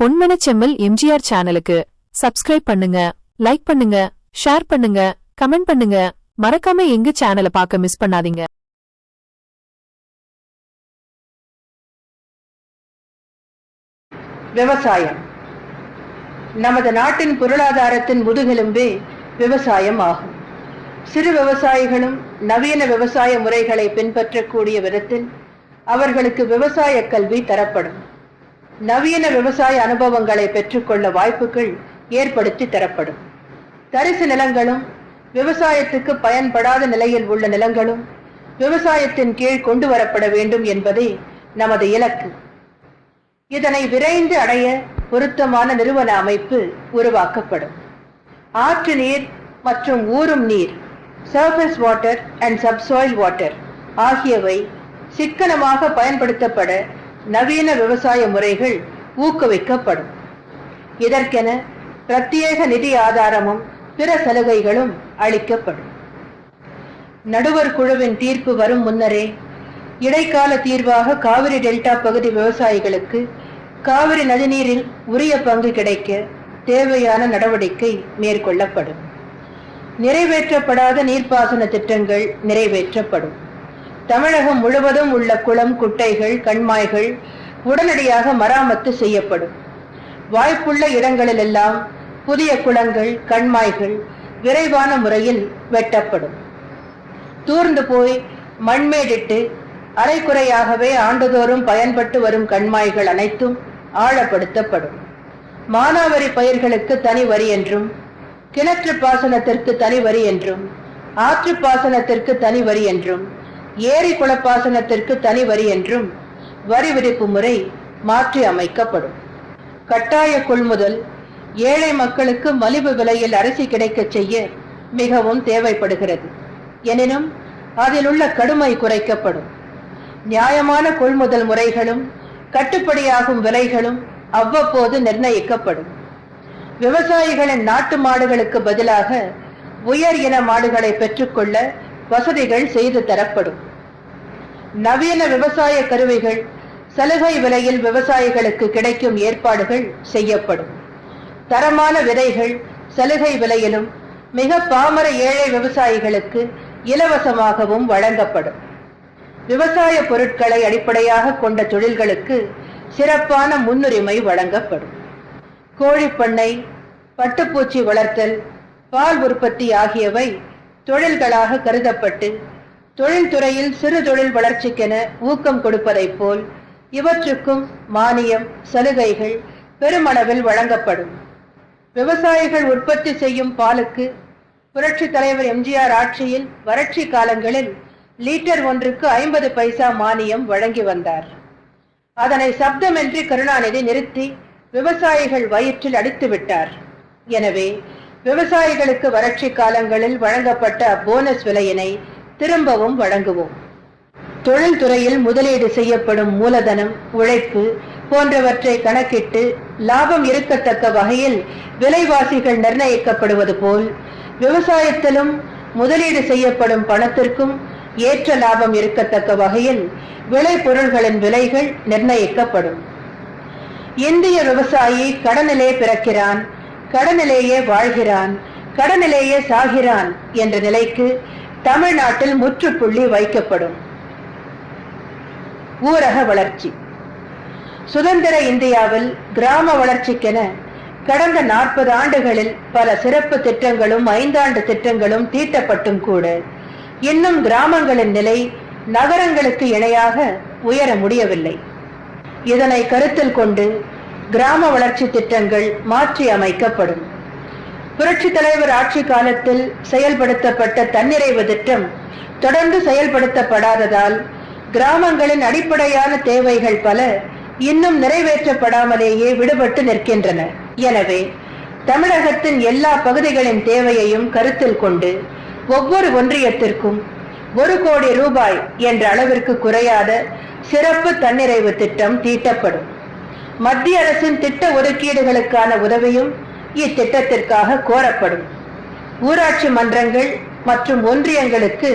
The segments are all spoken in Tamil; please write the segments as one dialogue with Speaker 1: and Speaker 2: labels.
Speaker 1: பொன்மனச்செம்மல் எம்ஜிஆர் சேனலுக்கு சப்ஸ்கிரைப் பண்ணுங்க லைக் பண்ணுங்க ஷேர் பண்ணுங்க கமெண்ட் பண்ணுங்க. மறக்காம எங்க சேனலை பார்க்க மிஸ் பண்ணாதீங்க.
Speaker 2: விவசாயம். நமது நாட்டின் பொருளாதாரத்தின் முதுகெலும்பே விவசாயம் ஆகும். சிறு விவசாயிகளும் நவீன விவசாய முறைகளை பின்பற்றக்கூடிய விதத்தில் அவர்களுக்கு விவசாய கல்வி தரப்படும். நவீன விவசாய அனுபவங்களை பெற்றுக்கொள்ள வாய்ப்புகள் ஏற்படுத்தி தரப்படும். தரிசு நிலங்களும் விவசாயத்துக்கு பயன்படாத நிலையில் உள்ள நிலங்களும் விவசாயத்தின் கீழ் கொண்டு வரப்பட வேண்டும் என்பதே நமது இலக்கு. இதனை விரைந்து அடைய பொருத்தமான நிறுவன அமைப்பு உருவாக்கப்படும். ஆற்று நீர் மற்றும் ஊறும் நீர் surface water and subsoil water ஆகியவை சிக்கனமாக பயன்படுத்தப்பட நவீன விவசாய முறைகள் ஊக்குவிக்கப்படும். இதற்கென பிரத்யேக நிதி ஆதாரமும் பிற சலுகைகளும் அளிக்கப்படும். நடுவர் குழுவின் தீர்ப்பு வரும் முன்னரே இடைக்கால தீர்வாக காவிரி டெல்டா பகுதி விவசாயிகளுக்கு காவிரி நதிநீரில் உரிய பங்கு கிடைக்க தேவையான நடவடிக்கை மேற்கொள்ளப்படும். நிறைவேற்றப்படாத நீர்ப்பாசன திட்டங்கள் நிறைவேற்றப்படும். தமிழகம் முழுவதும் உள்ள குளம் குட்டைகள் கண்மாய்கள் உடனடியாக மராமத்து செய்யப்படும். வாய்ப்புள்ள இடங்களிலெல்லாம் புதிய குளங்கள் கண்மாய்கள் விரைவான முறையில் வெட்டப்படும். தூர்ந்து போய் மண்மேடிட்டு அரைக்குறையாகவே ஆண்டுதோறும் பயன்பட்டு வரும் கண்மாய்கள் அனைத்தும் ஆழப்படுத்தப்படும். மானாவரி பயிர்களுக்கு தனி வரி என்றும் கிணற்று பாசனத்திற்கு தனி வரி என்றும் ஆற்று பாசனத்திற்கு தனி வரி என்றும் ஏரி குளப்பாசனத்திற்கு தனி வரி என்றும் வரி விதிப்பு முறை மாற்றி அமைக்கப்படும். கட்டாய கொள்முதல் ஏழை மக்களுக்கு மலிவு விலையில் அரிசி கிடைக்கச் செய்ய மிகவும் தேவைப்படுகிறது. எனினும் அதில் உள்ள கடுமை குறைக்கப்படும். நியாயமான கொள்முதல் முறைகளும் கட்டுப்படியாகும் விலைகளும் அவ்வப்போது நிர்ணயிக்கப்படும். விவசாயிகளின் நாட்டு மாடுகளுக்கு பதிலாக உயர் இன மாடுகளை பெற்றுக்கொள்ள வசதிகள் செய்து தரப்படும். நவீன விவசாய கருவிகள் சலுகை விலையில் விவசாயிகளுக்கு கிடைக்கும் ஏற்பாடுகள் செய்யப்படும். தரமான விதைகள் சலுகை விலையிலும் மிக பாமர ஏழை விவசாயிகளுக்கு இலவசமாகவும் வழங்கப்படும். விவசாய பொருட்களை அடிப்படையாக கொண்ட தொழில்களுக்கு சிறப்பான முன்னுரிமை வழங்கப்படும். கோழிப்பண்ணை பட்டுப்பூச்சி வளர்த்தல் பால் உற்பத்தி ஆகியவை தொழில்களாக கருதப்பட்டு தொழில்துறையில் சிறு தொழில் வளர்ச்சிக்கென ஊக்கம் கொடுப்பதைப் போல் இவற்றுக்கும் மானியம் சலுகைகள் பெருமளவில் வழங்கப்படும். விவசாயிகள் உற்பத்தி செய்யும் பாலுக்கு புரட்சி தலைவர் எம்ஜிஆர் ஆட்சியில் வறட்சி காலங்களில் லீட்டர் ஒன்றுக்கு ஐம்பது பைசா மானியம் வழங்கி வந்தார். அதனை சப்தமின்றி கருணாநிதி நிறுத்தி விவசாயிகள் வயிற்றில் அடித்து விட்டார் எனவே விவசாயிகளுக்கு வறட்சி காலங்களில் வழங்கப்பட்ட போனஸ் விலையினை திரும்பவும் வழங்குவோம். தொழில்துறையில் முதலீடு செய்யப்படும் மூலதனம் உழைப்பு போன்றவற்றை கணக்கிட்டு லாபம் இருக்கத்தக்க வகையில் விலைவாசிகள் நிர்ணயிக்கப்படுவது போல் விவசாயத்திலும் முதலீடு செய்யப்படும் பணத்திற்கும் ஏற்ற லாபம் இருக்கத்தக்க வகையில் விளை பொருள்களின் விலைகள் நிர்ணயிக்கப்படும். இந்திய விவசாயி கடனிலே பிறக்கிறான். கடனிலேயே வாழ்கிறான் கடனிலேயே சாகிறான் என்ற நிலைக்கு தமிழ்நாட்டில் முற்றுப்புள்ளி வைக்கப்படும். ஊரக வளர்ச்சி. சுதந்திர இந்தியாவில் கிராம வளர்ச்சிக்கென கடந்த நாற்பது ஆண்டுகளில் பல சிறப்பு திட்டங்களும் ஐந்தாண்டு திட்டங்களும் தீட்டப்பட்டும் கூட இன்னும் கிராமங்களின் நிலை நகரங்களுக்கு இணையாக உயர முடியவில்லை. இதனை கருத்தில் கொண்டு கிராம வளர்ச்சி திட்டங்கள் மாற்றி அமைக்கப்படும். புரட்சி தலைவர் ஆட்சி காலத்தில் செயல்படுத்தப்பட்ட தன்னிறைவு திட்டம் தொடர்ந்து செயல்படுத்தப்படாததால் கிராமங்களின் அடிப்படையான தேவைகள் பல இன்னும் நிறைவேற்றப்படாமலேயே விடுபட்டு நிற்கின்றன. எனவே தமிழகத்தின் எல்லா பகுதிகளின் தேவையையும் கருத்தில் கொண்டு ஒவ்வொரு ஒன்றியத்திற்கும் ஒரு கோடி ரூபாய் என்ற அளவிற்கு குறையாத சிறப்பு தன்னிறைவு திட்டம் தீட்டப்படும். மத்திய அரசின் திட்ட ஒதுக்கீடுகளுக்கான உதவியும் இத்திட்டத்திற்காக கோரப்படும். ஊராட்சி மன்றங்கள் மற்றும் ஒன்றியங்களுக்கு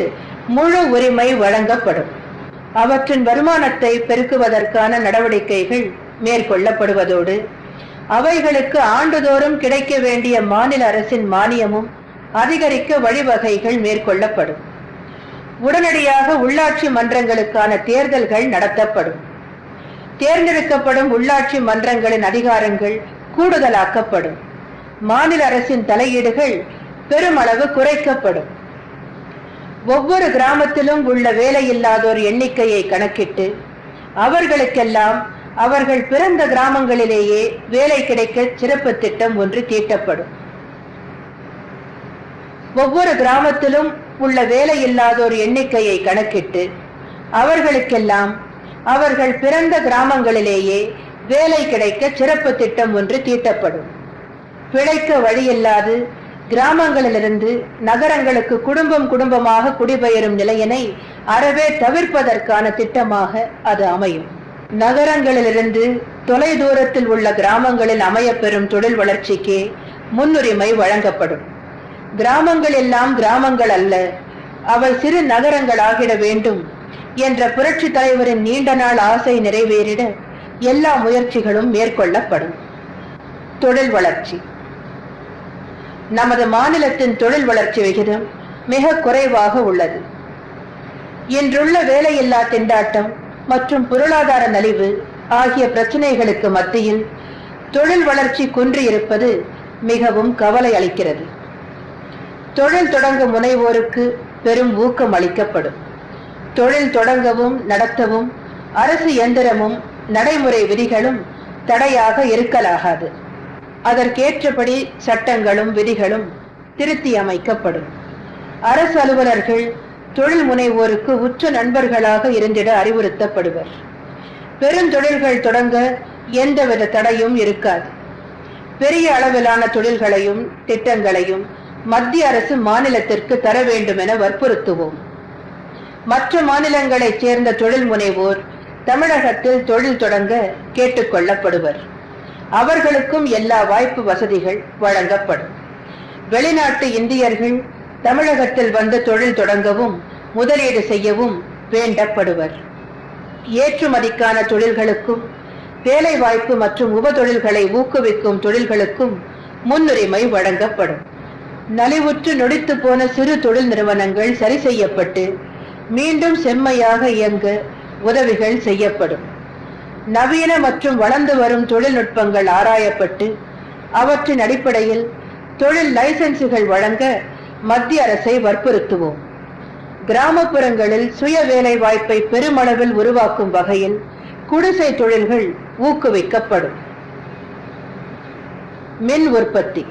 Speaker 2: முழு உரிமை வழங்கப்படும். அவற்றின் வருமானத்தை பெருக்குவதற்கான நடவடிக்கைகள் மேற்கொள்ளப்படுவதோடு அவைகளுக்கு ஆண்டுதோறும் கிடைக்க வேண்டிய மாநில அரசின் மானியமும் அதிகரிக்க வழிவகைகள் மேற்கொள்ளப்படும். உடனடியாக உள்ளாட்சி மன்றங்களுக்கான தேர்தல்கள் நடத்தப்படும். தேர்ந்தெடுக்கப்படும் உள்ளாட்சி மன்றங்களின் அதிகாரங்கள் கூடுதலாக்கப்படும். மாநில அரசின் தலையீடுகள் பெருமளவு குறைக்கப்படும். ஒவ்வொரு கிராமத்திலும் உள்ள வேலையில்லாதோர் எண்ணிக்கையை கணக்கிட்டு அவர்களுக்கெல்லாம் அவர்கள் பிறந்த கிராமங்களிலேயே வேலை கிடைக்க சிறப்பு திட்டம் ஒன்று தீட்டப்படும். ஒவ்வொரு கிராமத்திலும் உள்ள வேலையில்லாதோர் எண்ணிக்கையை கணக்கிட்டு அவர்களுக்கெல்லாம் அவர்கள் பிறந்த கிராமங்களிலேயே வேலை கிடைக்க சிறப்பு திட்டம் ஒன்று தீட்டப்படும். பிழைக்க வழியில்லாது கிராமங்களிலிருந்து நகரங்களுக்கு குடும்பம் குடும்பமாக குடிபெயரும் நிலையினை அறவே தவிர்ப்பதற்கான திட்டமாக அது அமையும். நகரங்களிலிருந்து தொலை தூரத்தில் உள்ள கிராமங்களில் அமையப்பெறும் தொழில் வளர்ச்சிக்கு முன்னுரிமை வழங்கப்படும். கிராமங்கள் எல்லாம் கிராமங்கள் அல்ல அவை சிறு நகரங்களாகிட வேண்டும். என்ற புரட்சி தலைவரின் நீண்ட நாள் ஆசை நிறைவேறிட எல்லா முயற்சிகளும் மேற்கொள்ளப்படும். தொழில் வளர்ச்சி. நமது மாநிலத்தின் தொழில் வளர்ச்சி விகிதம் மிக குறைவாக உள்ளது. இன்றுள்ள வேலையில்லா திண்டாட்டம் மற்றும் பொருளாதார நலிவு ஆகிய பிரச்சனைகளுக்கு மத்தியில் தொழில் வளர்ச்சி குன்றியிருப்பது மிகவும் கவலை அளிக்கிறது. தொழில் தொடங்க முனைவோருக்கு பெரும் ஊக்கம் அளிக்கப்படும். தொழில் தொடங்கவும் நடத்தவும் அரசு எந்திரமும் நடைமுறை விதிகளும் தடையாக இருக்கலாகாது. அதற்கேற்றபடி சட்டங்களும் விதிகளும் திருத்தி அமைக்கப்படும். அரசு அலுவலர்கள் தொழில் முனைவோருக்கு உற்ற நண்பர்களாக இருந்திட அறிவுறுத்தப்படுவர். பெருந்தொழில்கள் தொடங்க எந்தவித தடையும் இருக்காது. பெரிய அளவிலான தொழில்களையும் திட்டங்களையும் மத்திய அரசு மாநிலத்திற்கு தர வேண்டும் என வற்புறுத்துவோம். மற்ற மாநிலங்களைச் சேர்ந்த தொழில் முனைவோர் தமிழகத்தில் தொழில் தொடங்க கேட்டுக்கொள்ளப்படுவர் அவர்களுக்கும் எல்லா வாய்ப்பு வசதிகள் வழங்கப்படும். வெளிநாட்டு இந்தியர்கள் தமிழகத்தில் வந்து தொழில் தொடங்கவும் முதலீடு செய்யவும் வேண்டப்படுவர். ஏற்றுமதிக்கான தொழில்களுக்கும் வேலை வாய்ப்பு மற்றும் உப தொழில்களை ஊக்குவிக்கும் தொழில்களுக்கும் முன்னுரிமை வழங்கப்படும். நலிவுற்று நொடித்து போன சிறு தொழில் நிறுவனங்கள் சரி செய்யப்பட்டு மீண்டும் செம்மையாக இயங்க உதவிகள் செய்யப்படும். நவீன மற்றும் வளர்ந்து வரும் தொழில்நுட்பங்கள் ஆராயப்பட்டு அவற்றின் அடிப்படையில் தொழில் லைசன்ஸுகள் வழங்க மத்திய அரசை வற்புறுத்துவோம். கிராமப்புறங்களில் சுய வேலை வாய்ப்பை பெருமளவில் உருவாக்கும் வகையில் குடிசை தொழில்கள் ஊக்குவிக்கப்படும். மின் உற்பத்தி.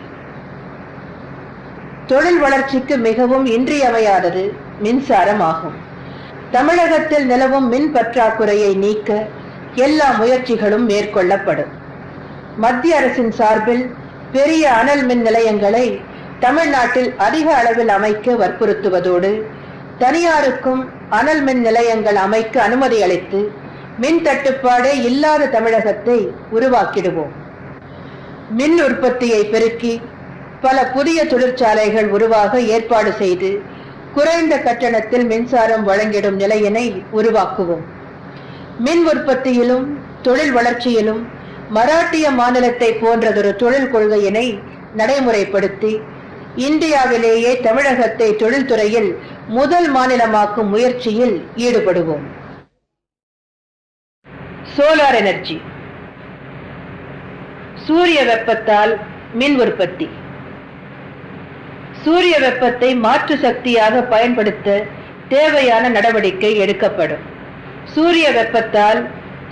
Speaker 2: தொழில் வளர்ச்சிக்கு மிகவும் இன்றியமையாதது மின்சாரம் ஆகும் தமிழகத்தில் நிலவும் மின் பற்றாக்குறையை நீக்க எல்லா முயற்சிகளும் மேற்கொள்ளப்படும். மத்திய அரசின் சார்பில் பெரிய அனல் மின் நிலையங்களை தமிழ்நாட்டில் அதிக அளவில் அமைக்க வற்புறுத்துவதோடு தனியாருக்கும் அனல் மின் நிலையங்கள் அமைக்க அனுமதி அளித்து மின் தட்டுப்பாடே இல்லாத தமிழகத்தை உருவாக்கிடுவோம். மின் உற்பத்தியை பெருக்கி பல புதிய தொழிற்சாலைகள் உருவாக ஏற்பாடு செய்து குறைந்த கட்டணத்தில் மின்சாரம் வழங்கிடும் நிலையினை உருவாக்குவோம். மின் உற்பத்தியிலும் தொழில் வளர்ச்சியிலும் மராட்டிய மாநிலத்தை போன்றதொரு தொழில் கொள்கையினை நடைமுறைப்படுத்தி இந்தியாவிலேயே தமிழகத்தை தொழில்துறையில் முதல் மாநிலமாக்கும் முயற்சியில் ஈடுபடுவோம். Solar energy. சூரிய வெப்பத்தால் மின் உற்பத்தி. சூரிய வெப்பத்தை மாற்று சக்தியாக பயன்படுத்த தேவையான நடவடிக்கை எடுக்கப்படும். சூரிய வெப்பத்தால்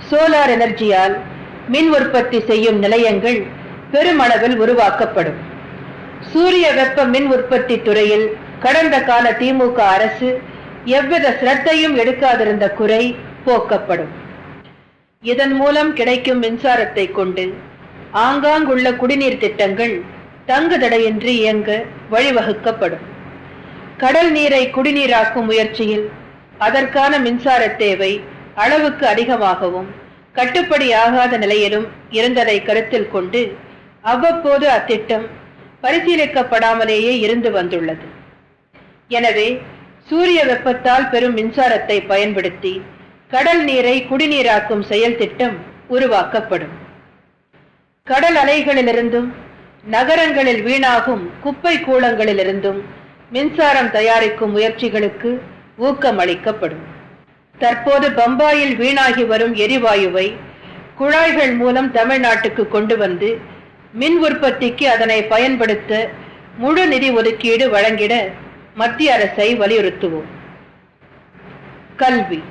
Speaker 2: சோலார் எனர்ஜியால் மின் உற்பத்தி செய்யும் நிலையங்கள் பெருமளவில் உருவாக்கப்படும். சூரிய வெப்ப மின் உற்பத்தி துறையில் கடந்த கால திமுக அரசு எவ்வித சிரத்தையும் எடுக்காதிருந்த குறை போக்கப்படும். இதன் மூலம் கிடைக்கும் மின்சாரத்தை கொண்டு ஆங்காங்குள்ள குடிநீர் திட்டங்கள் தங்கு தடையின்றி இயங்க வழிவகுக்கப்படும். கடல் நீரை குடிநீராக்கும் முயற்சியில் அதற்கான மின்சார தேவை அளவுக்கு அதிகமாகவும் கட்டுப்படியாகாத நிலையிலும் இருந்ததை கருத்தில் கொண்டு அவ்வப்போது அத்திட்டம் பரிசீலிக்கப்படாமலேயே இருந்து வந்துள்ளது. எனவே சூரிய வெப்பத்தால் பெறும் மின்சாரத்தை பயன்படுத்தி கடல் நீரை குடிநீராக்கும் செயல் திட்டம் உருவாக்கப்படும். கடல் அலைகளிலிருந்தும் நகரங்களில் வீணாகும் குப்பை கூளங்களிலிருந்தும் மின்சாரம் தயாரிக்கும் முயற்சிகளுக்கு ஊக்கம் அளிக்கப்படும் தற்போது பம்பாயில் வீணாகி வரும் எரிவாயுவை குழாய்கள் மூலம் தமிழ்நாட்டுக்கு கொண்டு வந்து மின் உற்பத்திக்கு அதனை பயன்படுத்த முழு நிதி ஒதுக்கீடு வழங்கிட மத்திய அரசை வலியுறுத்துவோம். கல்வி.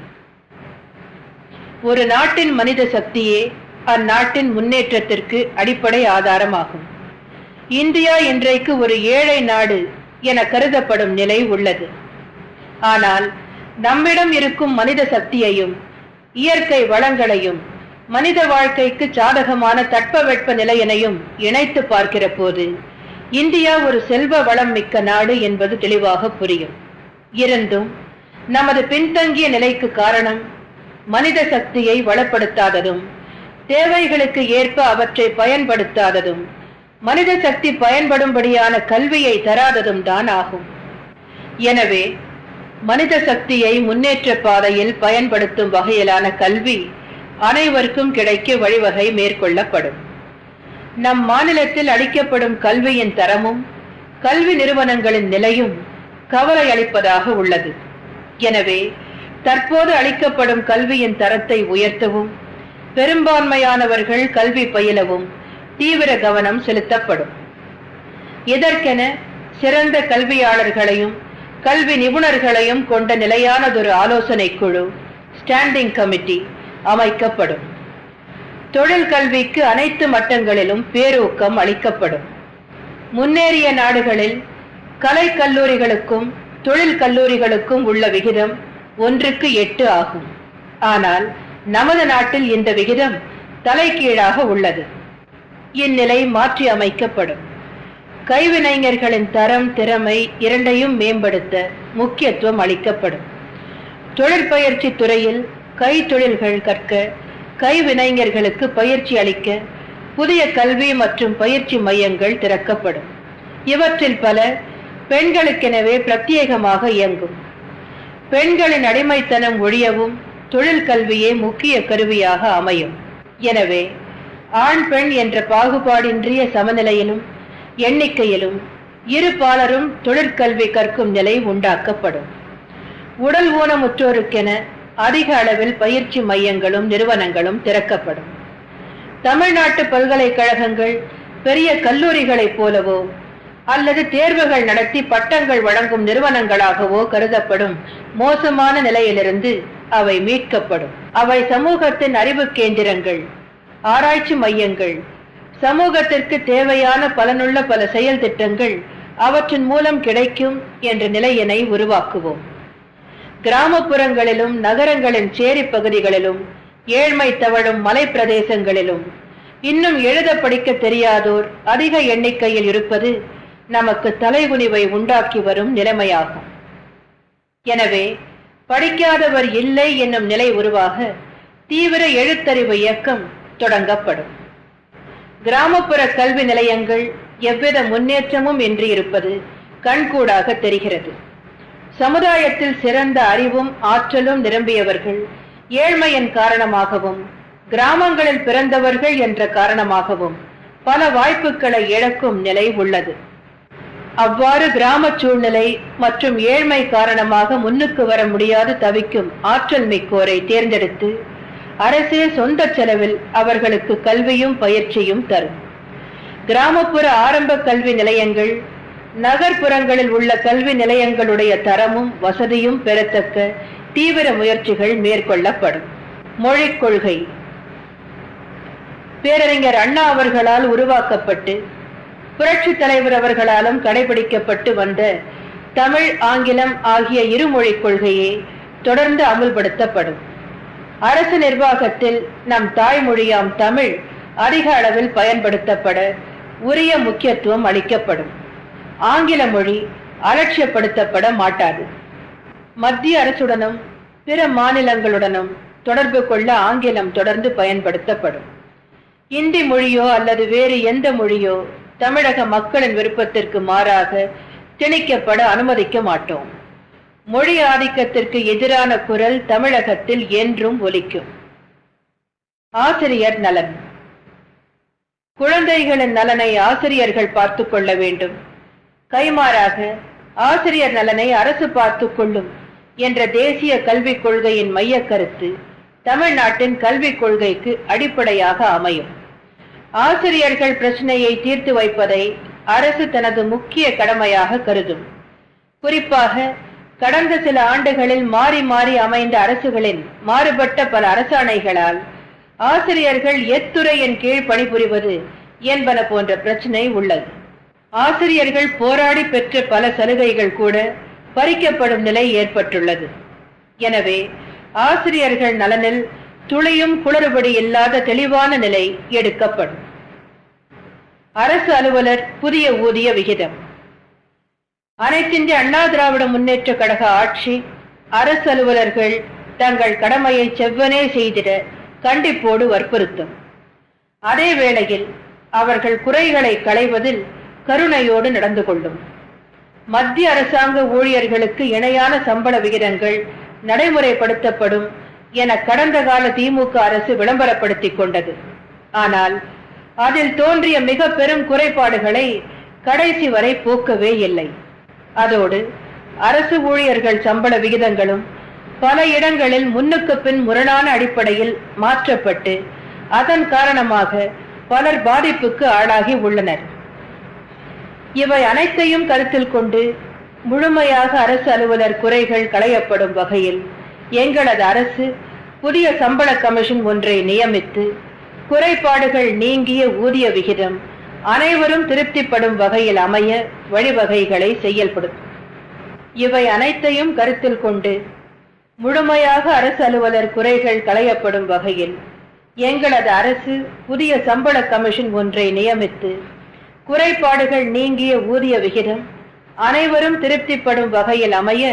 Speaker 2: ஒரு நாட்டின் மனித சக்தியே அந்நாட்டின் முன்னேற்றத்திற்கு அடிப்படை ஆதாரமாகும். இந்தியா இன்றைக்கு ஒரு ஏழை நாடு என கருதப்படும் நிலை உள்ளது. ஆனால் நம்மிடம் இருக்கும் மனித சக்தியையும் இயற்கை வளங்களையும் மனித வாழ்க்கைக்கு சாதகமான தட்பவெட்ப நிலையினையும் இணைத்து பார்க்கிற போது இந்தியா ஒரு செல்வ வளம் மிக்க நாடு என்பது தெளிவாக புரியும். இருந்தும் நமது பின்தங்கிய நிலைக்கு காரணம் மனித சக்தியை வளப்படுத்தாததும் தேவைகளுக்கு ஏற்ப அவற்றை பயன்படுத்தாததும் மனித சக்தி பயன்படும்படியான கல்வியை தராததும் தான் ஆகும் எனவே மனித சக்தியை முன்னேற்ற பாதையில் பயன்படுத்தும் வகையிலான கல்வி அனைவருக்கும் கிடைக்க வழிவகை மேற்கொள்ளப்படும். நம் மாநிலத்தில் அளிக்கப்படும் கல்வியின் தரமும் கல்வி நிறுவனங்களின் நிலையும் கவலை அளிப்பதாக உள்ளது. எனவே தற்போது அளிக்கப்படும் கல்வியின் தரத்தை உயர்த்தவும் பெரும்பான்மையானவர்கள் கல்வி பயிலவும் தீவிர கவனம் செலுத்தப்படும். இதற்கென சிறந்த கல்வியாளர்களையும் கல்வி நிபுணர்களையும் கொண்ட நிலையானதொரு ஆலோசனை குழு ஸ்டாண்டிங் கமிட்டி அமைக்கப்படும். தொழில் கல்விக்கு அனைத்து மட்டங்களிலும் பேரூக்கம் அளிக்கப்படும். முன்னேறிய நாடுகளில் கலை கல்லூரிகளுக்கும் தொழில் கல்லூரிகளுக்கும் உள்ள விகிதம் ஒன்றுக்கு எட்டு ஆகும். ஆனால் நமது நாட்டில் இந்த விகிதம் தலைகீழாக உள்ளது. இந்நிலை மாற்றி அமைக்கப்படும். கைவினைஞர்களின் தரம் திறமை இரண்டையும் மேம்படுத்த முக்கியத்துவம் அளிக்கப்படும். தொழிற்பயிற்சி துறையில் கைத்தொழில்கள் கற்க கைவினைஞர்களுக்கு பயிற்சி அளிக்க புதிய கல்வி மற்றும் பயிற்சி மையங்கள் திறக்கப்படும். இவற்றில் பல பெண்களுக்கெனவே பிரத்யேகமாக இயங்கும். பெண்களின் அடிமைத்தனம் ஒழியவும் தொழில் கல்வியே முக்கிய கருவியாக அமையும். எனவே ஆண் பெண் என்ற பாகுபாடின்றிய சமநிலையிலும் எண்ணிக்கையிலும் இரு பாலரும் தொழிற்கல்வி கற்கும் நிலை உண்டாக்கப்படும். உடல் ஊனமுற்றோருக்கென அதிக அளவில் பயிற்சி மையங்களும் நிறுவனங்களும் திறக்கப்படும். தமிழ்நாட்டு பல்கலைக்கழகங்கள் பெரிய கல்லூரிகளைப் போலவோ அல்லது தேர்வுகள் நடத்தி பட்டங்கள் வழங்கும் நிறுவனங்களாகவோ கருதப்படும் மோசமான நிலையிலிருந்து அவை மீட்கப்படும். அவை சமூகத்தின் அறிவு கேந்திரங்கள் ஆராய்ச்சி மையங்கள் சமூகத்திற்கு தேவையான பலனுள்ள பல செயல் திட்டங்கள் அவற்றின் மூலம் கிடைக்கும் என்ற நிலையினை உருவாக்குவோம். கிராமப்புறங்களிலும் நகரங்களின் சேரி பகுதிகளிலும் ஏழ்மை தவழும் மலை பிரதேசங்களிலும் இன்னும் எழுத படிக்க தெரியாதோர் அதிக எண்ணிக்கையில் இருப்பது நமக்கு தலைகுனிவை உண்டாக்கி வரும் நிலைமையாகும். எனவே படிக்காதவர் இல்லை என்னும் நிலை உருவாக தீவிர எழுத்தறிவு இயக்கம் தொடங்கப்படும். கிராமப்புற கல்வி நிலையங்கள் எவ்வித முன்னேற்றமும் இன்றி இருப்பது கண்கூடாக தெரிகிறது. சமுதாயத்தில் சிறந்த அறிவும் ஆற்றலும் நிரம்பியவர்கள் ஏழ்மையின் காரணமாகவும் கிராமங்களில் பிறந்தவர்கள் என்ற காரணமாகவும் பல வாய்ப்புகளை இழக்கும் நிலை உள்ளது. அவ்வாறு கிராம சூழ்நிலை மற்றும் ஏழ்மை காரணமாக முன்னுக்கு வர முடியாது தவிக்கும் ஆற்றல் மிக்கோரை தேர்ந்தெடுத்து அரசே சொந்த செலவில் அவர்களுக்கு கல்வியும் பயிற்சியும் தரும். கிராமப்புற ஆரம்ப கல்வி நிலையங்கள் நகர்ப்புறங்களில் உள்ள கல்வி நிலையங்களுடைய தரமும் வசதியும் பெறத்தக்க தீவிர முயற்சிகள் மேற்கொள்ளப்படும். மொழிக் கொள்கை. பேரறிஞர் அண்ணா அவர்களால் உருவாக்கப்பட்டு புரட்சித் தலைவர் அவர்களாலும் கடைபிடிக்கப்பட்டு வந்த தமிழ் ஆங்கிலம் ஆகிய இருமொழிக் கொள்கையே தொடர்ந்து அமுல்படுத்தப்படும். அரசு நிர்வாகத்தில் நம் தாய்மொழியாம் தமிழ் அதிக அளவில் பயன்படுத்தப்பட உரிய முக்கியத்துவம் அளிக்கப்படும். ஆங்கில மொழி அலட்சியப்படுத்தப்பட மாட்டாது. மத்திய அரசுடனும் பிற மாநிலங்களுடனும் தொடர்பு கொள்ள ஆங்கிலம் தொடர்ந்து பயன்படுத்தப்படும். இந்தி மொழியோ அல்லது வேறு எந்த மொழியோ தமிழக மக்களின் விருப்பத்திற்கு மாறாக திணிக்கப்பட அனுமதிக்க மாட்டோம். மொழி ஆதிக்கத்திற்கு எதிரான குரல் தமிழகத்தில் என்றும் ஒலிக்கும். ஆசிரியர் நலன். குழந்தைகளின் நலனை ஆசிரியர்கள் பார்த்து கொள்ள வேண்டும். கைமாறாக ஆசிரியர் நலனை அரசு பார்த்து கொள்ளும் என்ற தேசிய கல்விக் கொள்கையின் மைய கருத்து தமிழ்நாட்டின் கல்விக் கொள்கைக்கு அடிப்படையாக அமையும். ஆசிரியர்கள் பிரச்சனையை தீர்த்து வைப்பதை அரசு தனது முக்கிய கடமையாக கருதும். குறிப்பாக கடந்த சில ஆண்டுகளில் மாறி மாறி அமைந்த அரசுகளின் மாறுபட்ட பல அரசாணைகளால் ஆசிரியர்கள் எத்துறையின் கீழ் பணிபுரிவது என்பன போன்ற பிரச்சனை உள்ளது. ஆசிரியர்கள் போராடி பெற்ற பல சலுகைகள் கூட பறிக்கப்படும் நிலை ஏற்பட்டுள்ளது. எனவே ஆசிரியர்கள் நலனில் துளியும் குளறுபடி இல்லாத தெளிவான நிலை எடுக்கப்படும். அரசு அலுவலர் புதிய ஊதிய விகிதம். அனைத்திந்திய அண்ணா திராவிட முன்னேற்ற கழக ஆட்சி அரசு அலுவலர்கள் தங்கள் கடமையை செவ்வனே செய்திட கண்டிப்போடு வற்புறுத்தும். அதே வேளையில் அவர்கள் குறைகளை களைவதில் கருணையோடு நடந்து கொள்ளும். மத்திய அரசாங்க ஊழியர்களுக்கு இணையான சம்பள விகிதங்கள் நடைமுறைப்படுத்தப்படும் என கடந்த கால திமுக அரசு விளம்பரப்படுத்திக் கொண்டது. ஆனால் அதில் தோன்றிய மிக பெரும் குறைபாடுகளை கடைசி வரை போக்கவே இல்லை. அதோடு அரசு ஊழியர்கள் சம்பள விகிதங்களும் பல இடங்களில் முன்னுக்கு பின் முரணான அடிப்படையில் மாற்றப்பட்டு அதன் காரணமாக பலர் பாதிப்புக்கு ஆளாகி உள்ளனர். இவை அனைத்தையும் கருத்தில் கொண்டு முழுமையாக அரசு அலுவலர் குறைகள் களையப்படும் வகையில் எங்களது அரசு புதிய சம்பள கமிஷன் ஒன்றை நியமித்து குறைபாடுகள் நீங்கிய ஊதிய விகிதம் அனைவரும் திருப்திப்படும் வகையில் அமைய வழிவகைகளை செயல்படும் இவை அனைத்தையும் கருத்தில் கொண்டு முழுமையாக அரசு அலுவலர் குறைகள் களையப்படும் வகையில் எங்களது அரசு புதிய சம்பள கமிஷன் ஒன்றை நியமித்து குறைபாடுகள் நீங்கிய ஊதிய விகிதம் அனைவரும் திருப்திப்படும் வகையில் அமைய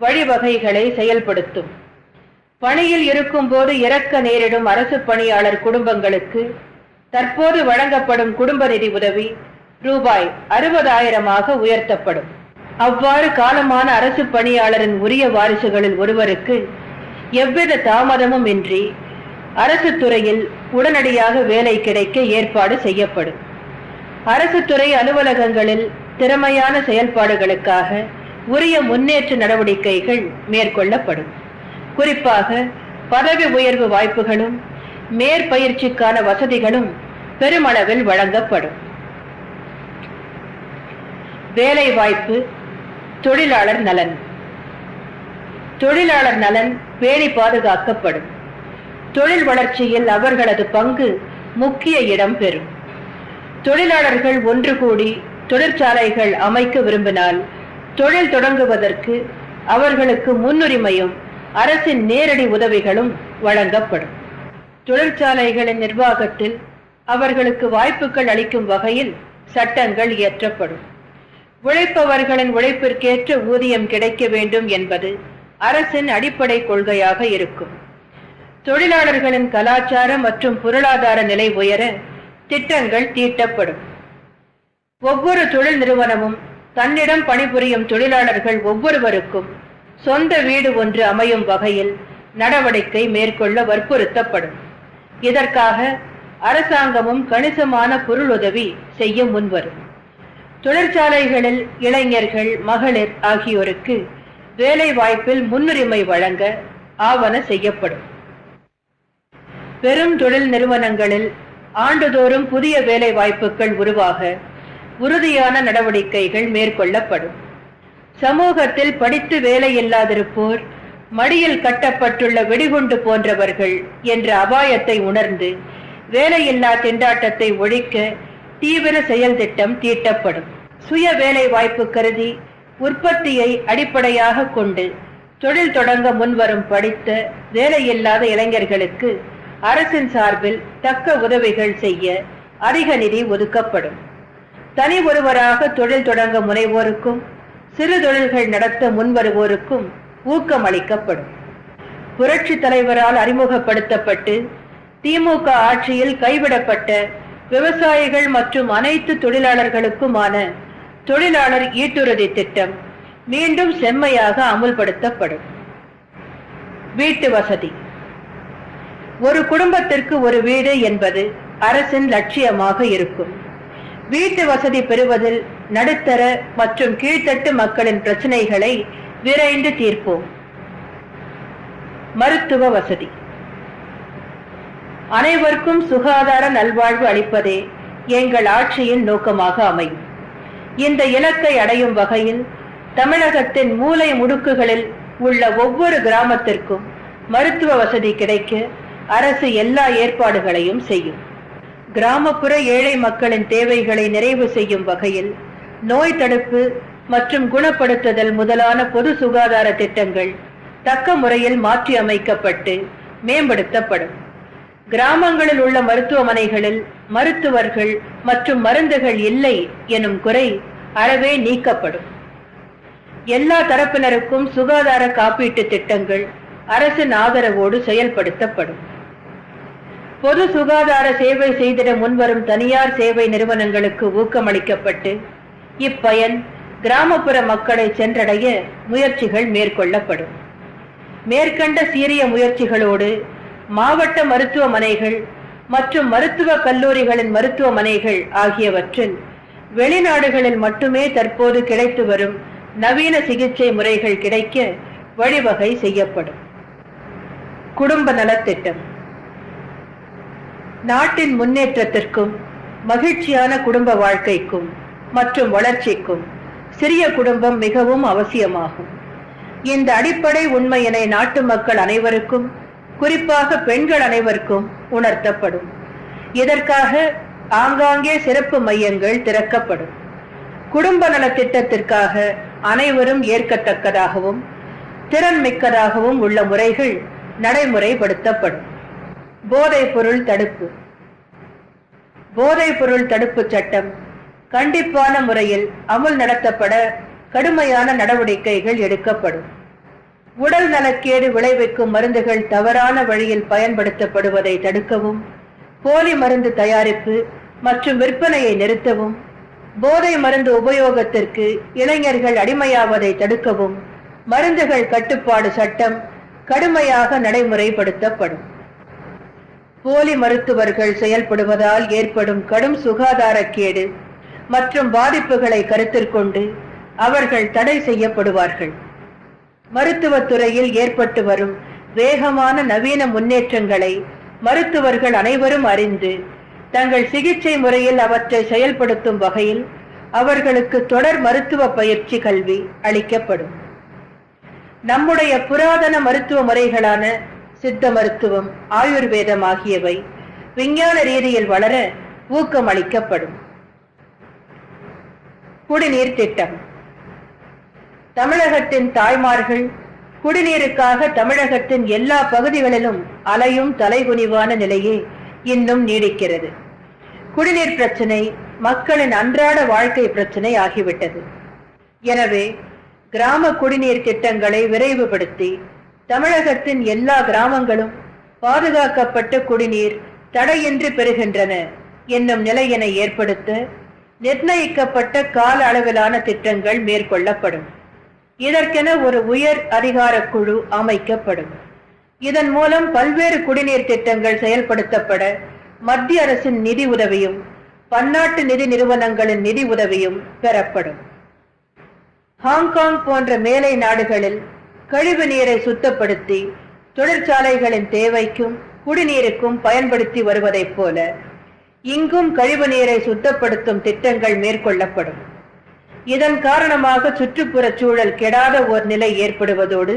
Speaker 2: வழிவகைகளை செயல்படுத்தும். பணியில் இருக்கும்போது இறக்க நேரிடும் அரசு பணியாளர் குடும்பங்களுக்கு தற்போது வழங்கப்படும் குடும்ப நிதி உதவி ரூபாய் அறுபதாயிரமாக உயர்த்தப்படும். அவ்வாறு காலமான அரசு பணியாளரின் உரிய வாரிசுகளில் ஒருவருக்கு எவ்வித தாமதமும் இன்றி அரசு துறையில் உடனடியாக வேலை கிடைக்க ஏற்பாடு செய்யப்படும். அரசு துறை அலுவலகங்களில் திறமையான செயல்பாடுகளுக்காக உரிய முன்னேற்ற நடவடிக்கைகள் மேற்கொள்ளப்படும். குறிப்பாக பதவி உயர்வு வாய்ப்புகளும் மேற்பயிற்சிக்கான வசதிகளும் பெருமளவில் வழங்கப்படும். வேலை வாய்ப்பு தொழிலாளர் நலன். தொழிலாளர் நலன் பேணி பாதுகாக்கப்படும். தொழில் வளர்ச்சியில் அவர்களது பங்கு முக்கிய இடம் பெறும். தொழிலாளர்கள் ஒன்று கூடி தொழிற்சாலைகள் அமைக்க விரும்பினால் தொழில் தொடங்குவதற்கு அவர்களுக்கு முன்னுரிமையும் அரசின் நேரடி உதவிகளும் வழங்கப்படும். தொழிற்சாலைகளின் நிர்வாகத்தில் அவர்களுக்கு வாய்ப்புகள் அளிக்கும் வகையில் சட்டங்கள் இயற்றப்படும். உழைப்பவர்களின் உழைப்பிற்கேற்ற ஊதியம் கிடைக்க வேண்டும் என்பது அரசின் அடிப்படை கொள்கையாக இருக்கும். தொழிலாளர்களின் கலாச்சார மற்றும் பொருளாதார நிலை உயர திட்டங்கள் தீட்டப்படும். ஒவ்வொரு தொழில் நிறுவனமும் தன்னிடம் பணிபுரியும் தொழிலாளர்கள் ஒவ்வொருவருக்கும் சொந்த வீடு ஒன்று அமையும் வகையில் நடவடிக்கை மேற்கொள்ள வற்புறுத்தப்படும். இதற்காக அரசாங்கமும் கணிசமான பொருளுதவி செய்ய முன்வரும். தொழிற்சாலைகளில் இளைஞர்கள் மகளிர் ஆகியோருக்கு வேலை வாய்ப்பில் முன்னுரிமை வழங்க ஆவண செய்யப்படும். பெரும் தொழில் நிறுவனங்களில் ஆண்டுதோறும் புதிய வேலை வாய்ப்புகள் உருவாக உறுதியான நடவடிக்கைகள் மேற்கொள்ளப்படும். சமூகத்தில் படித்து வேலை இல்லாதிருப்போர் மடியில் கட்டப்பட்டுள்ள வெடிகுண்டு போன்றவர்கள் என்ற அபாயத்தை உணர்ந்து வேலையில்லா திண்டாட்டத்தை ஒழிக்க தீவிர செயல் திட்டம் தீட்டப்படும். சுய வேலை வாய்ப்பு கருதி உற்பத்தியை அடிப்படையாக கொண்டு தொழில் தொடங்க முன்வரும் படித்த வேலையில்லாத இளைஞர்களுக்கு அரசின் சார்பில் தக்க உதவிகள் செய்ய அதிக நிதி ஒதுக்கப்படும். தனி ஒருவராக தொழில் தொடங்க முனைவோருக்கும் சிறு தொழில்கள் நடத்த முன்வருவோருக்கும் ஊக்கம் அளிக்கப்படும் புரட்சி தலைவரால் அறிமுகப்படுத்தப்பட்டு திமுக ஆட்சியில் கைவிடப்பட்ட விவசாயிகள் மற்றும் அனைத்து தொழிலாளர்களுக்குமான தொழிலாளர் ஈட்டுறுதி திட்டம் மீண்டும் செம்மையாக அமுல்படுத்தப்படும். வீட்டு வசதி. ஒரு குடும்பத்திற்கு ஒரு வீடு என்பது அரசின் லட்சியமாக இருக்கும். வீட்டு வசதி பெறுவதில் நடுத்தர மற்றும் கீழ்த்தட்டு மக்களின் பிரச்சனைகளை விரைந்து தீர்ப்போம். மருத்துவ வசதி. அனைவருக்கும் சுகாதார நல்வாழ்வு அளிப்பதே எங்கள் ஆட்சியின் நோக்கமாக அமையும். இந்த இலக்கை அடையும் வகையில் தமிழகத்தின் மூலை முடுக்குகளில் உள்ள ஒவ்வொரு கிராமத்திற்கும் மருத்துவ வசதி கிடைக்க அரசு எல்லா ஏற்பாடுகளையும் செய்யும். கிராமப்புற ஏழை மக்களின் தேவைகளை நிறைவு செய்யும் வகையில் நோய் தடுப்பு மற்றும் குணப்படுத்துதல் முதலான பொது சுகாதார திட்டங்கள் தக்க முறையில் மாற்றி அமைக்கப்பட்டு மேம்படுத்தப்படும். கிராமங்களில் உள்ள மருத்துவமனைகளில் மருத்துவர்கள் மற்றும் மருந்துகள் இல்லை எனும் குறை அறவே நீக்கப்படும். எல்லா தரப்பினருக்கும் சுகாதார காப்பீட்டு திட்டங்கள் அரசின் ஆதரவோடு செயல்படுத்தப்படும். பொது சுகாதார சேவை செய்திட முன்வரும் தனியார் சேவை நிறுவனங்களுக்கு ஊக்கமளிக்கப்பட்டு இப்பயன் கிராமப்புற மக்களை சென்றடைய முயற்சிகள் மேற்கொள்ளப்படும். மேற்கண்ட சீரிய முயற்சிகளோடு மாவட்ட மருத்துவமனைகள் மற்றும் மருத்துவ கல்லூரிகளின் மருத்துவமனைகள் ஆகியவற்றில் வெளிநாடுகளில் மட்டுமே தற்போது கிடைத்து வரும் நவீன சிகிச்சை முறைகள் கிடைக்க வழிவகை செய்யப்படும். குடும்ப நலத்திட்டம். நாட்டின் முன்னேற்றத்திற்கும் மகிழ்ச்சியான குடும்ப வாழ்க்கைக்கும் மற்றும் வளர்ச்சிக்கும் சிறிய குடும்பம் மிகவும் அவசியமாகும். இந்த அடிப்படை உண்மையினை நாட்டு மக்கள் அனைவருக்கும் குறிப்பாக பெண்கள் அனைவருக்கும் உணர்த்தப்படும். இதற்காக ஆங்காங்கே சிறப்பு மையங்கள் திறக்கப்படும். குடும்ப நலத்திட்டத்திற்காக அனைவரும் ஏற்கத்தக்கதாகவும் திறன் மிக்கதாகவும் உள்ள முறைகள் நடைமுறைப்படுத்தப்படும். போதைப் பொருள் தடுப்பு. போதைப் பொருள் தடுப்பு சட்டம் கண்டிப்பான முறையில் அமுல் நடத்தப்பட கடுமையான நடவடிக்கைகள் எடுக்கப்படும். உடல் நலக்கேடு விளைவிக்கும் மருந்துகள் தவறான வழியில் பயன்படுத்தப்படுவதை தடுக்கவும் போலி மருந்து தயாரிப்பு மற்றும் விற்பனையை நிறுத்தவும் போதை மருந்து உபயோகத்திற்கு இளைஞர்கள் அடிமையாவதை தடுக்கவும் மருந்துகள் கட்டுப்பாடு சட்டம் கடுமையாக நடைமுறைப்படுத்தப்படும். போலி மருத்துவர்கள் செயல்படுவதால் ஏற்படும் கடும் சுகாதாரக்கேடு மற்றும் பாதிப்புகளை கருத்தில் கொண்டு அவர்கள் தடை செய்யப்படுவார்கள். மருத்துவத்துறையில் ஏற்பட்டு வரும் வேகமான நவீன முன்னேற்றங்களை மருத்துவர்கள் அனைவரும் அறிந்து தங்கள் சிகிச்சை முறையில் அவற்றை செயல்படுத்தும் வகையில் அவர்களுக்கு தொடர் மருத்துவ பயிற்சி கல்வி அளிக்கப்படும். நம்முடைய புராதன மருத்துவ முறைகளான சித்த மருத்துவம் ஆயுர்வேதம் ஆகியவை விஞ்ஞான ரீதியில் வளர ஊக்கம் அளிக்கப்படும் குடிநீர் திட்டம். தமிழகத்தின் தாய்மார்கள் குடிநீருக்காக தமிழகத்தின் எல்லா பகுதிகளிலும் அலையும் தலைகுனிவான நிலையே இன்னும் நீடிக்கிறது. குடிநீர் பிரச்சனை மக்களின் அன்றாட வாழ்க்கை பிரச்சனை ஆகிவிட்டது. எனவே கிராம குடிநீர் திட்டங்களை விரைவுபடுத்தி தமிழகத்தின் எல்லா கிராமங்களும் பாதுகாக்கப்பட்ட குடிநீர் தடையின்றி பெறுகின்றன என்னும் நிலையினை ஏற்படுத்த நிர்ணயிக்கப்பட்ட கால அளவிலான திட்டங்கள் மேற்கொள்ளப்படும். இதற்கென ஒரு உயர் அதிகார குழு அமைக்கப்படும். இதன் மூலம் பல்வேறு குடிநீர் திட்டங்கள் செயல்படுத்தப்பட மத்திய அரசின் நிதி உதவியும் பன்னாட்டு நிதி நிறுவனங்களின் நிதி உதவியும் பெறப்படும். ஹாங்காங் போன்ற மேலை நாடுகளில் கழிவு நீரை சுத்தப்படுத்தி தொழிற்சாலைகளின் தேவைக்கும் குடிநீருக்கும் பயன்படுத்தி வருவதைப் போல இங்கும் கழிவு நீரை சுத்தப்படுத்தும் திட்டங்கள் மேற்கொள்ளப்படும். இதன் காரணமாக சுற்றுப்புறச் சூழல் கெடாத ஓர் நிலை ஏற்படுவதோடு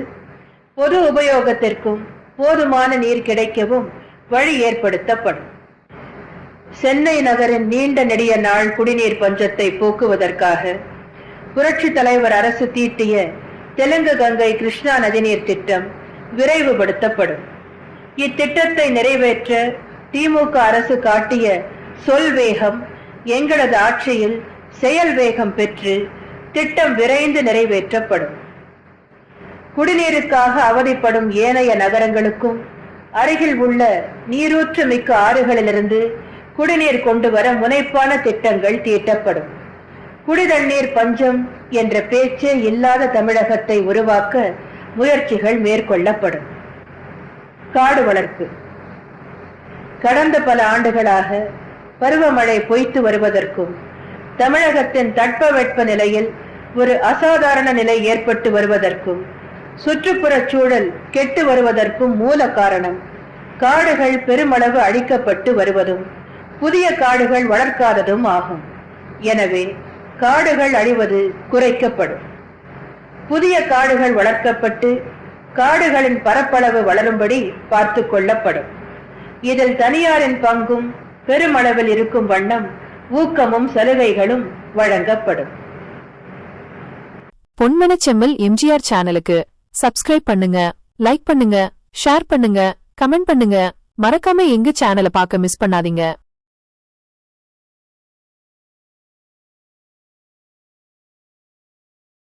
Speaker 2: பொது உபயோகத்திற்கும் போதுமான நீர் கிடைக்கவும் வழி ஏற்படுத்தப்படும். சென்னை நகரின் நீண்ட நெடிய நாள் குடிநீர் பஞ்சத்தை போக்குவதற்காக புரட்சி தலைவர் அரசு தீட்டிய தெலுங்கு கங்கை கிருஷ்ணா நதிநீர் திட்டம் விரைவுபடுத்தப்படும். இத்திட்டத்தை நிறைவேற்ற திமுக அரசு காட்டிய சொல் வேகம் எங்களது ஆட்சியில் செயல் வேகம் பெற்று திட்டம் விரைந்து நிறைவேற்றப்படும். குடிநீருக்காக அவதிப்படும் ஏனைய நகரங்களுக்கும் அருகில் உள்ள நீரூற்று மிக்க ஆறுகளிலிருந்து குடிநீர் கொண்டு வர முனைப்பான திட்டங்கள் தீட்டப்படும். குடிதண்ணீர் பஞ்சம் என்ற பேச்சே இல்லாத தமிழகத்தை உருவாக்க முயற்சிகள் மேற்கொள்ளப்படும். காடு வளர்ப்பு. கடந்த பல ஆண்டுகளாக பருவமழை பொய்த்து வருவதற்கும் தமிழகத்தின் தட்பவெட்ப நிலையில் ஒரு அசாதாரண நிலை ஏற்பட்டு வருவதற்கும் சுற்றுப்புறச் சூழல் கெட்டு வருவதற்கும் மூல காரணம் காடுகள் பெருமளவு அழிக்கப்பட்டு வருவதும் புதிய காடுகள் வளர்க்காததும் ஆகும். எனவே காடுகள் அழிவது குறைக்கப்படும். புதிய காடுகள் வளர்க்கப்பட்டு காடுகளின் பரப்பளவு வளரும்படி பார்த்து கொள்ளப்படும். இதில் தனியாரின் பங்கும் பெருமளவில் இருக்கும் வண்ணம் ஊக்கமும் சலுகைகளும் வழங்கப்படும்.
Speaker 1: பொன்மனச்செம்மல் எம்ஜிஆர் சேனலுக்கு சப்ஸ்கிரைப் பண்ணுங்க லைக் பண்ணுங்க ஷேர் பண்ணுங்க கமெண்ட் பண்ணுங்க. மறக்காம எங்க சேனலை பார்க்க மிஸ் பண்ணாதீங்க.